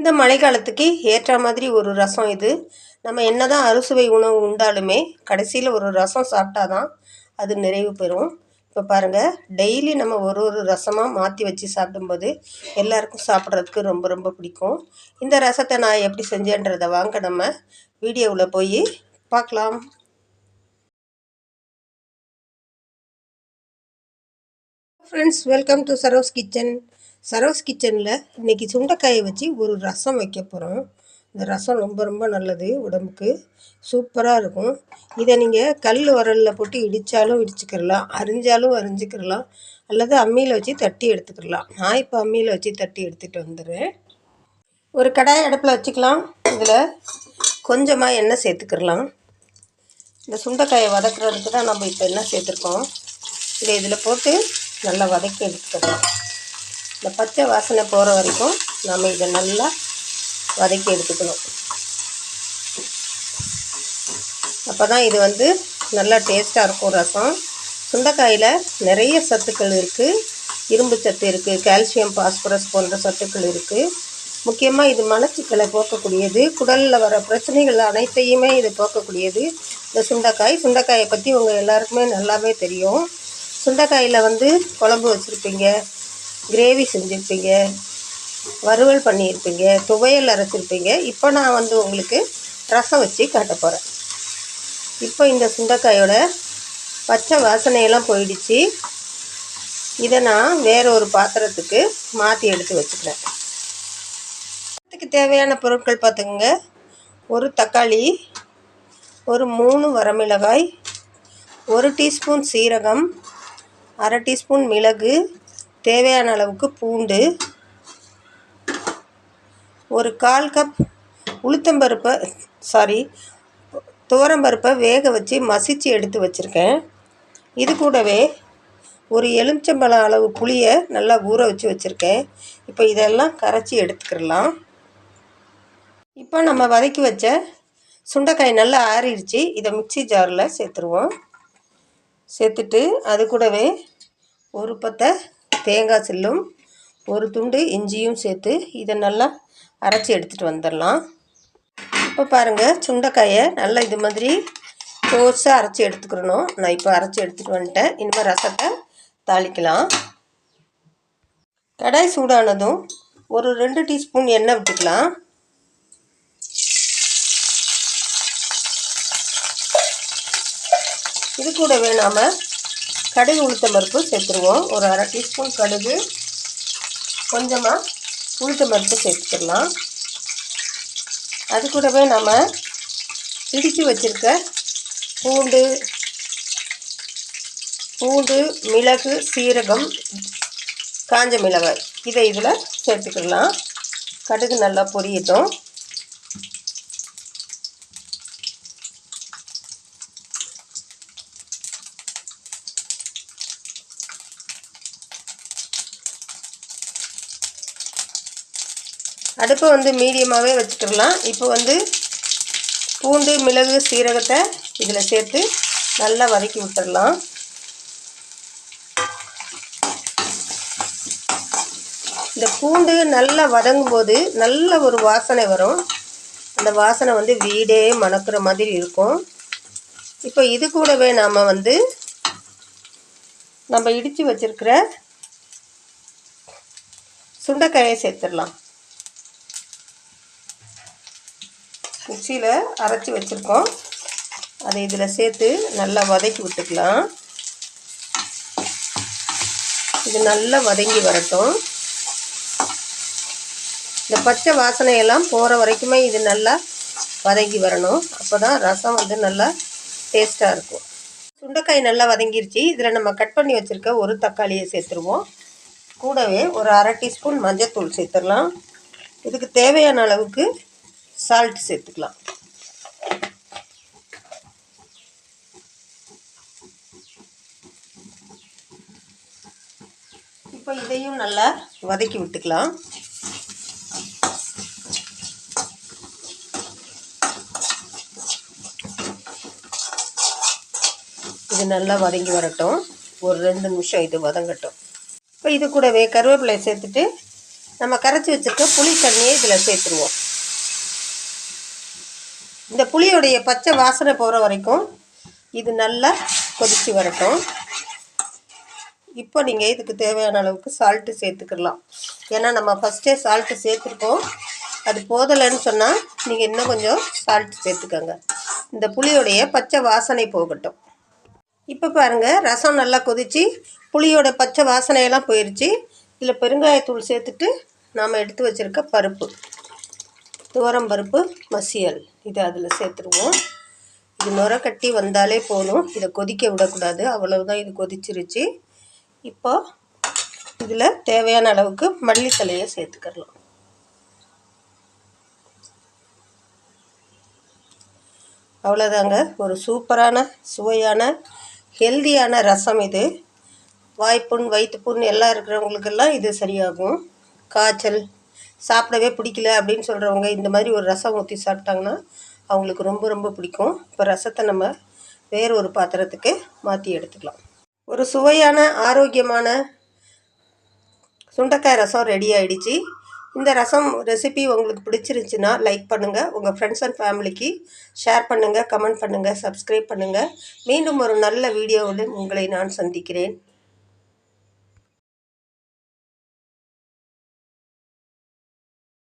இந்த மழைக்காலத்துக்கு ஏற்ற மாதிரி ஒரு ரசம் இது. நம்ம என்ன தான் அறுசுவை உணவு உண்டாலுமே கடைசியில் ஒரு ரசம் சாப்பிட்டா தான் அது நிறைவு பெறும். இப்போ பாருங்கள் டெய்லி நம்ம ஒரு ஒரு ரசமாக மாற்றி வச்சு சாப்பிடும்போது எல்லாருக்கும் சாப்பிட்றதுக்கு ரொம்ப ரொம்ப பிடிக்கும். இந்த ரசத்தை நான் எப்படி செஞ்சேன்றதை வாங்க நம்ம வீடியோவில் போய் பார்க்கலாம். Friends welcome to Saro's kitchen Saro's கிச்சனில் இன்றைக்கி சுண்டைக்காயை வச்சு ஒரு ரசம் வைக்க போகிறோம் இந்த ரசம் ரொம்ப ரொம்ப நல்லது உடம்புக்கு. சூப்பராக இருக்கும். இதை நீங்கள் கல் உரலில் போட்டு இடித்தாலும் இடிச்சுக்கிடலாம். அரிஞ்சாலும் அரிஞ்சிக்கிடலாம். அல்லது அம்மியில் வச்சு தட்டி எடுத்துக்கிடலாம். நான் இப்போ அம்மியில் வச்சு தட்டி எடுத்துகிட்டு வந்துடுறேன். ஒரு கடாய் அடுப்பில் வச்சுக்கலாம். இதில் கொஞ்சமாக எண்ணெய் சேர்த்துக்கிடலாம். இந்த சுண்டைக்காயை வதக்குறதுக்கு தான் நம்ம இப்போ எண்ணெய் சேர்த்துருக்கோம். இதை இதில் போட்டு நல்லா வதக்கி எடுத்துக்கலாம். இந்த பச்சை வாசனை போகிற வரைக்கும் நம்ம இதை நல்லா வதக்கி எடுத்துக்கணும். அப்போ தான் இது வந்து நல்லா டேஸ்ட்டாக இருக்கும் ரசம். சுண்டைக்காயில் நிறைய சத்துக்கள் இருக்குது இரும்பு சத்து இருக்குது கால்சியம் பாஸ்பரஸ் போன்ற சத்துக்கள் இருக்குது முக்கியமாக இது மலச்சிக்கலை போக்கக்கூடியது. குடலில் வர பிரச்சனைகள் அனைத்தையுமே இது போக்கக்கூடியது. இந்த சுண்டைக்காய் சுண்டைக்காயை பற்றி உங்கள் எல்லாருக்குமே நல்லாவே தெரியும். சுண்டைக்காயில் வந்து குழம்பு வச்சுருப்பீங்க. கிரேவி செஞ்சுருப்பீங்க வறுவல் பண்ணியிருப்பீங்க துவையல் அரைச்சிருப்பீங்க. இப்போ நான் வந்து உங்களுக்கு ரசம் வச்சு காட்ட போகிறேன் இப்போ இந்த சுண்டைக்காயோட பச்சை வாசனையெல்லாம் போயிடுச்சு. இதை நான் வேற ஒரு பாத்திரத்துக்கு மாற்றி எடுத்து வச்சுக்கிறேன். அதுக்கு தேவையான பொருட்கள் பார்த்துக்கோங்க. ஒரு தக்காளி ஒரு மூணு வரமிளகாய் ஒரு டீஸ்பூன் சீரகம் அரை டீஸ்பூன் மிளகு தேவையான அளவுக்கு பூண்டு ஒரு கால் கப் உளுத்தம்பருப்பை சாரி துவரம்பருப்பை வேக வச்சு மசித்து எடுத்து வச்சுருக்கேன். இது கூடவே ஒரு எலுமிச்சம்பழம் அளவு புளியை நல்லா ஊற வச்சு வச்சுருக்கேன். இப்போ இதெல்லாம் கரைச்சி எடுத்துக்கிடலாம். இப்போ நம்ம வதக்கி வச்ச சுண்டைக்காய் நல்லா ஆறிடுச்சு. இதை மிக்சி ஜாரில் சேர்த்துருவோம். சேர்த்துட்டு அது கூடவே ஒரு பத்தை தேங்காய் சில்லும் ஒரு துண்டு இஞ்சியும் சேர்த்து இதை நல்லா அரைச்சி எடுத்துகிட்டு வந்துடலாம். இப்போ பாருங்கள் சுண்டைக்காயை நல்லா இது மாதிரி கோர்ஸாக அரைச்சி எடுத்துக்கிறணும் நான் இப்போ அரைச்சி எடுத்துகிட்டு வந்துட்டேன். இனிமேல் ரசத்தை தாளிக்கலாம். கடாய் சூடானதும் ஒரு ரெண்டு டீஸ்பூன் எண்ணெய் விட்டுக்கலாம். இது கூடவே நாம் கடுகு உளுத்தம் பருப்பு சேர்த்துருவோம். ஒரு அரை டீஸ்பூன் கடுகு. கொஞ்சமாக உளுத்தம் பருப்பு சேர்த்துக்கலாம். அது கூடவே நம்ம இடித்து வச்சுருக்க பூண்டு பூண்டு மிளகு சீரகம் காஞ்ச மிளகாய். இதை இதில் சேர்த்துக்கலாம். கடுகு நல்லா பொரியட்டும். அடுப்பை வந்து மீடியமாகவே வச்சுக்கிடலாம் இப்போ வந்து பூண்டு மிளகு சீரகத்தை இதில் சேர்த்து நல்லா வதக்கி விட்டுடலாம். இந்த பூண்டு நல்லா வதங்கும் போது நல்ல ஒரு வாசனை வரும். அந்த வாசனை வந்து வீடே மணக்கிற மாதிரி இருக்கும். இப்போ இது கூடவே நாம் வந்து நம்ம இடித்து வச்சுருக்கிற சுண்டைக்காயை சேர்த்துடலாம். மிக்சியில் அரைச்சி வச்சுருக்கோம். அதை இதில் சேர்த்து நல்லா வதக்கி விட்டுக்கலாம். இது நல்லா வதங்கி வரட்டும். இந்த பச்சை வாசனையெல்லாம் போகிற வரைக்குமே இது நல்லா வதங்கி வரணும். அப்போ தான் ரசம் வந்து நல்லா டேஸ்ட்டாக இருக்கும். சுண்டைக்காய் நல்லா வதங்கிருச்சு. இதில் நம்ம கட் பண்ணி வச்சுருக்க ஒரு தக்காளியை சேர்த்துருவோம். கூடவே ஒரு அரை டீஸ்பூன் மஞ்சள் சேர்த்துடலாம். இதுக்கு தேவையான அளவுக்கு சால்ட் சேர்த்துக்கலாம். இப்போ இதையும் நல்லா வதக்கி விட்டுக்கலாம். இது நல்லா வதங்கி வரட்டும். ஒரு ரெண்டு நிமிஷம் இது வதங்கட்டும். இப்போ இது கூடவே கருவேப்பிலை சேர்த்துட்டு நம்ம கரைச்சி வச்சுருக்க புளி தண்ணியை இதில் சேர்த்துருவோம். இந்த புளியோடைய பச்சை வாசனை போகிற வரைக்கும் இது நல்லா கொதித்து வரட்டும். இப்போ நீங்கள் இதுக்கு தேவையான அளவுக்கு சால்ட்டு சேர்த்துக்கலாம். ஏன்னா நம்ம ஃபஸ்ட்டே சால்ட்டு சேர்த்துருக்கோம். அது போதலைன்னு சொன்னால் நீங்கள் இன்னும் கொஞ்சம் சால்ட் சேர்த்துக்கோங்க. இந்த புளியோடைய பச்சை வாசனை போகட்டும். இப்போ பாருங்கள் ரசம் நல்லா கொதித்து புளியோட பச்சை வாசனையெல்லாம் போயிடுச்சு இதில் பெருங்காயத்தூள் சேர்த்துட்டு நாம் எடுத்து வச்சுருக்க பருப்பு. துவரம் பருப்பு மசியல். இது அதில் சேர்த்துருவோம். இது நுர கட்டி வந்தாலே போதும். இதை கொதிக்க விடக்கூடாது. அவ்வளவுதான் இது கொதிச்சிருச்சு. இப்போ இதில் தேவையான அளவுக்கு மல்லித்தலையை சேர்த்துக்கலாம் அவ்வளோதாங்க ஒரு சூப்பரான சுவையான ஹெல்தியான ரசம் இது. வாய்ப்புண் வயிற்றுப்புண் எல்லாம் இருக்கிறவங்களுக்கெல்லாம் இது சரியாகும். காய்ச்சல் சாப்பிடவே பிடிக்கல அப்படின்னு சொல்கிறவங்க இந்த மாதிரி ஒரு ரசம் ஊற்றி சாப்பிட்டாங்கன்னா அவங்களுக்கு ரொம்ப ரொம்ப பிடிக்கும். இப்போ ரசத்தை நம்ம வேறு ஒரு பாத்திரத்துக்கு மாற்றி எடுத்துக்கலாம். ஒரு சுவையான ஆரோக்கியமான சுண்டக்காய் ரசம் ரெடி ஆகிடுச்சு இந்த ரசம் ரெசிபி உங்களுக்கு பிடிச்சிருந்துச்சின்னா லைக் பண்ணுங்கள் உங்கள் ஃப்ரெண்ட்ஸ் அண்ட் ஃபேமிலிக்கு ஷேர் பண்ணுங்கள் கமெண்ட் பண்ணுங்கள் சப்ஸ்கிரைப் பண்ணுங்கள் மீண்டும் ஒரு நல்ல வீடியோவில் உங்களை நான் சந்திக்கிறேன்.